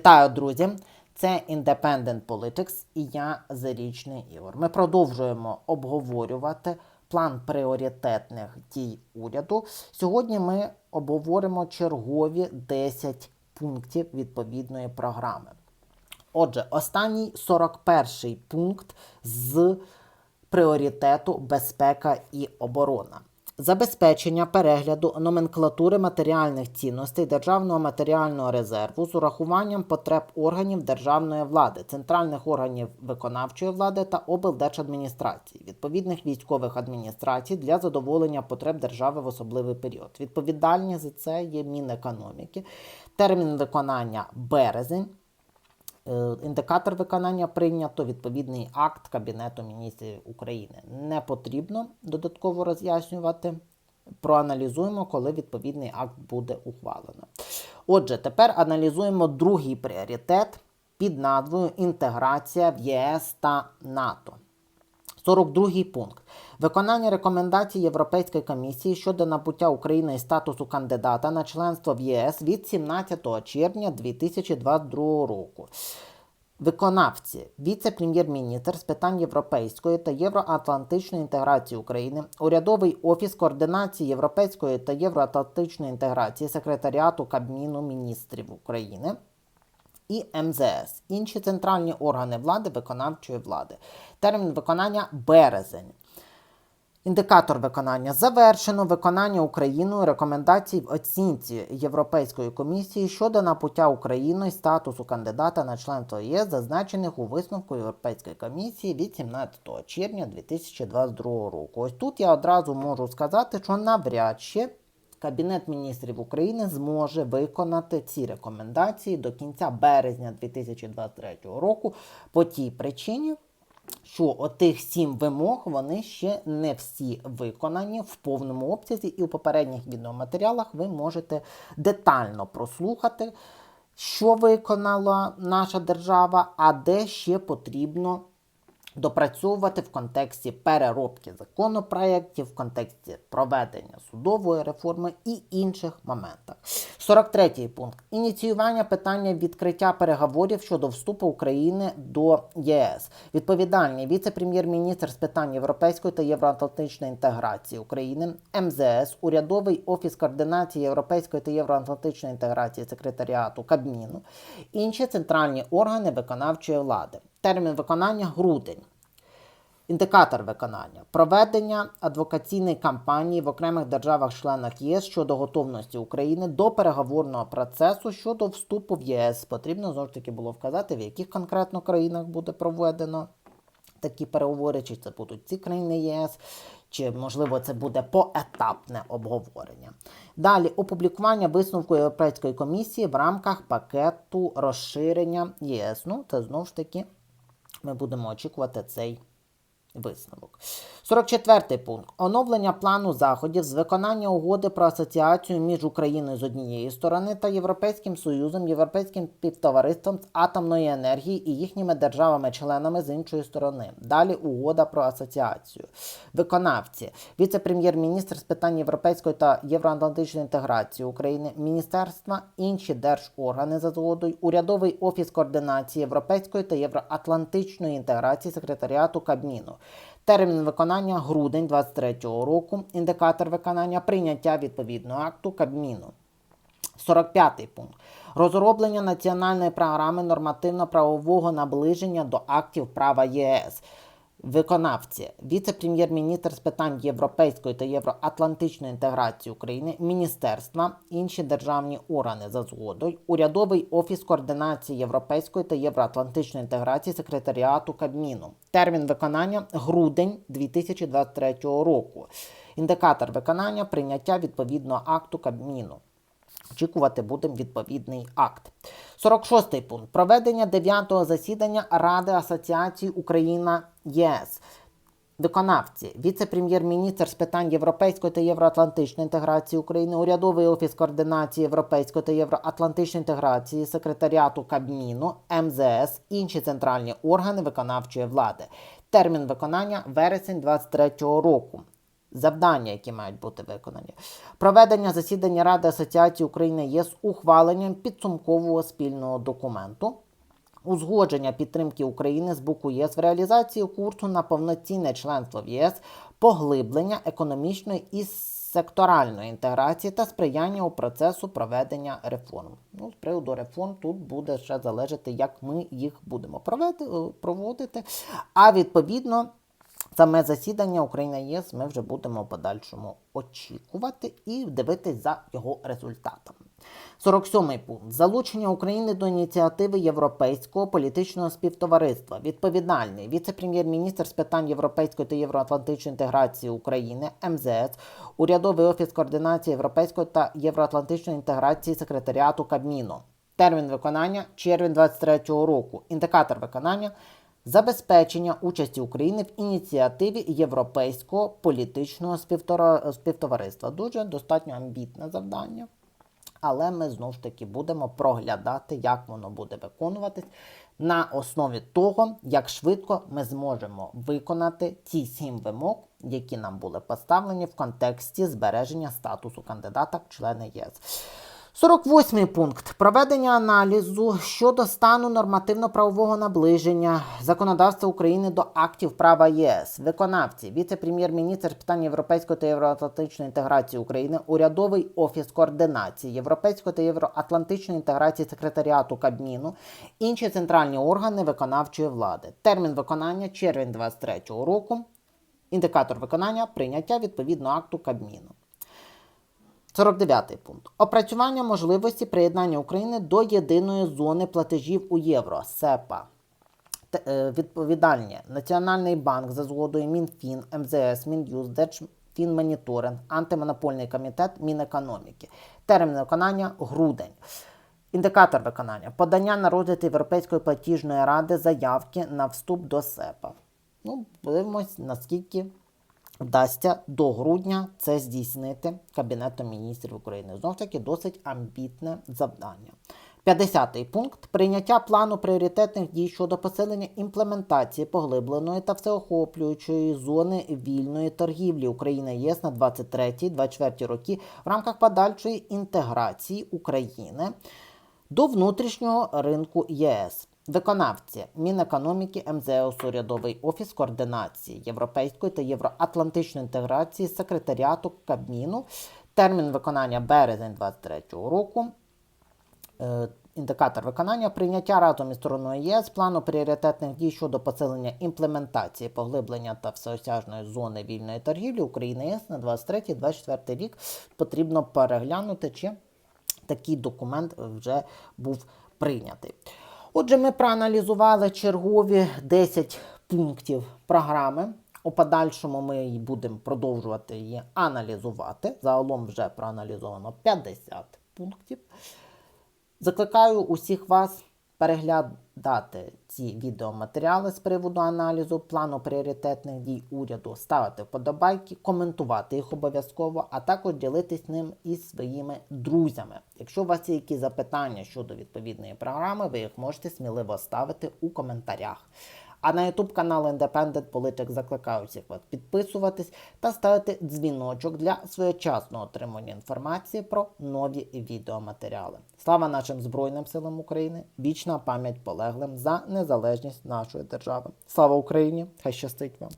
Вітаю, друзі! Це Independent Politics і я Зарічний Ігор. Ми продовжуємо обговорювати план пріоритетних дій уряду. Сьогодні ми обговоримо чергові 10 пунктів відповідної програми. Отже, останній 41 пункт з пріоритету безпека і оборона. Забезпечення перегляду номенклатури матеріальних цінностей Державного матеріального резерву з урахуванням потреб органів державної влади, центральних органів виконавчої влади та облдержадміністрації, відповідних військових адміністрацій для задоволення потреб держави в особливий період. Відповідальні за це є Мінекономіки. Термін виконання березень. Е, Індикатор виконання прийнято відповідний акт Кабінету міністрів України. Не потрібно додатково роз'яснювати. Проаналізуємо, коли відповідний акт буде ухвалено. Отже, тепер аналізуємо другий пріоритет під назвою Інтеграція в ЄС та НАТО. 42 пункт. Виконання рекомендацій Європейської комісії щодо набуття України статусу кандидата на членство в ЄС від 17 червня 2022 року. Виконавці, віце-прем'єр-міністр з питань європейської та євроатлантичної інтеграції України, урядовий офіс координації європейської та євроатлантичної інтеграції секретаріату Кабміну міністрів України і МЗС, інші центральні органи влади виконавчої влади. Термін виконання березень. Індикатор виконання завершено. Виконання Україною рекомендацій в оцінці Європейської комісії щодо набуття Україною статусу кандидата на членство ЄС, зазначених у висновку Європейської комісії від 17 червня 2022 року. Ось тут я одразу можу сказати, що навряд чи Кабінет міністрів України зможе виконати ці рекомендації до кінця березня 2023 року по тій причині що отих сім вимог вони ще не всі виконані в повному обсязі, і у попередніх відеоматеріалах ви можете детально прослухати, що виконала наша держава, а де ще потрібно допрацьовувати в контексті переробки законопроєктів, в контексті проведення судової реформи і інших моментах. 43 пункт. Ініціювання питання відкриття переговорів щодо вступу України до ЄС. Відповідальний віце-прем'єр-міністр з питань європейської та євроатлантичної інтеграції України, МЗС, урядовий офіс координації європейської та євроатлантичної інтеграції секретаріату Кабміну, інші центральні органи виконавчої влади. Термін виконання грудень. Індикатор виконання проведення адвокаційної кампанії в окремих державах-членах ЄС щодо готовності України до переговорного процесу щодо вступу в ЄС. Потрібно знову ж таки було вказати, в яких конкретно країнах буде проведено такі переговори, чи це будуть ці країни ЄС, чи можливо це буде поетапне обговорення. Далі опублікування висновку Європейської комісії в рамках пакету розширення ЄС. Ну, це знову ж таки ми будемо очікувати цей висновок. 44 пункт. Оновлення плану заходів з виконання угоди про асоціацію між Україною з однієї сторони та Європейським Союзом, Європейським співтовариством з атомної енергії і їхніми державами-членами з іншої сторони. Далі угода про асоціацію. Виконавці, віце-прем'єр-міністр з питань європейської та євроатлантичної інтеграції України, міністерства, інші держоргани за згодою, урядовий офіс координації європейської та євроатлантичної інтеграції секретаріату Кабміну. Термін виконання грудень 2023 року. Індикатор виконання прийняття відповідного акту Кабміну. 45 пункт. Розроблення національної програми нормативно-правового наближення до актів права ЄС. Виконавці, віце-прем'єр-міністр з питань європейської та євроатлантичної інтеграції України, міністерства, інші державні органи за згодою, урядовий офіс координації європейської та євроатлантичної інтеграції секретаріату Кабміну. Термін виконання грудень 2023 року. Індикатор виконання прийняття відповідного акту Кабміну. Очікувати будемо відповідний акт. 46 пункт. Проведення 9-го засідання Ради Асоціації Україна ЄС. Виконавці, віце-прем'єр-міністр з питань європейської та євроатлантичної інтеграції України, урядовий офіс координації європейської та євроатлантичної інтеграції, секретаріату Кабміну, МЗС, інші центральні органи виконавчої влади. Термін виконання вересень 2023 року. Завдання, які мають бути виконані. Проведення засідання Ради Асоціації України ЄС ухваленням підсумкового спільного документу. Узгодження підтримки України з боку ЄС в реалізації курсу на повноцінне членство в ЄС, поглиблення економічної і секторальної інтеграції та сприяння у процесу проведення реформ. Ну, з приводу реформ тут буде ще залежати, як ми їх будемо проводити. А відповідно, саме засідання Україна ЄС ми вже будемо в подальшому очікувати і дивитись за його результатами. 47 пункт. Залучення України до ініціативи Європейського політичного співтовариства. Відповідальний віце-прем'єр-міністр з питань європейської та євроатлантичної інтеграції України МЗС, урядовий офіс координації європейської та євроатлантичної інтеграції секретаріату Кабміну. Термін виконання червень 2023 року. Індикатор виконання забезпечення участі України в ініціативі Європейського політичного співтовариства. Дуже достатньо амбітне завдання. Але ми знову ж таки будемо проглядати, як воно буде виконуватись на основі того, як швидко ми зможемо виконати ці сім вимог, які нам були поставлені в контексті збереження статусу кандидата в члени ЄС. 48 пункт проведення аналізу щодо стану нормативно-правового наближення законодавства України до актів права ЄС. Виконавці, віце-прем'єр-міністр з питань європейської та євроатлантичної інтеграції України, урядовий офіс координації європейської та євроатлантичної інтеграції секретаріату Кабміну, інші центральні органи виконавчої влади. Термін виконання червень 2023 року. Індикатор виконання прийняття відповідного акту Кабміну. 49 пункт. Опрацювання можливості приєднання України до єдиної зони платежів у євро СЕПА. Е, Відповідальні Національний банк за згодою Мінфін, МЗС, Мін'юз, Держфінмоніторинг, Антимонопольний комітет Мінекономіки. Термін виконання грудень. Індикатор виконання. Подання на розгляд Європейської платіжної ради заявки на вступ до СЕПА. Ну, подивимось, наскільки вдасться до грудня це здійснити Кабінетом міністрів України. Знов таки досить амбітне завдання. 50-й пункт прийняття плану пріоритетних дій щодо посилення імплементації поглибленої та всеохоплюючої зони вільної торгівлі України ЄС на 23-24 роки в рамках подальшої інтеграції України до внутрішнього ринку ЄС. Виконавці Мінекономіки, МЗС, урядовий офіс координації європейської та євроатлантичної інтеграції секретаріату Кабміну. Термін виконання березень 2023 року. Е, Індикатор виконання прийняття разом із стороною ЄС плану пріоритетних дій щодо посилення імплементації, поглиблення та всеосяжної зони вільної торгівлі України ЄС на 23-24 рік потрібно переглянути, чи такий документ вже був прийнятий. Отже, ми проаналізували чергові 10 пунктів програми. У подальшому ми її будемо продовжувати її аналізувати. Загалом вже проаналізовано 50 пунктів. Закликаю усіх вас переглядати ці відеоматеріали з приводу аналізу плану пріоритетних дій уряду, ставити вподобайки, коментувати їх обов'язково, а також ділитись ним із своїми друзями. Якщо у вас є якісь запитання щодо відповідної програми, ви їх можете сміливо ставити у коментарях. А на YouTube канал Independent Politics закликаю всіх вас підписуватись та ставити дзвіночок для своєчасного отримання інформації про нові відеоматеріали. Слава нашим Збройним силам України! Вічна пам'ять полеглим за незалежність нашої держави. Слава Україні! Хай щастить вам!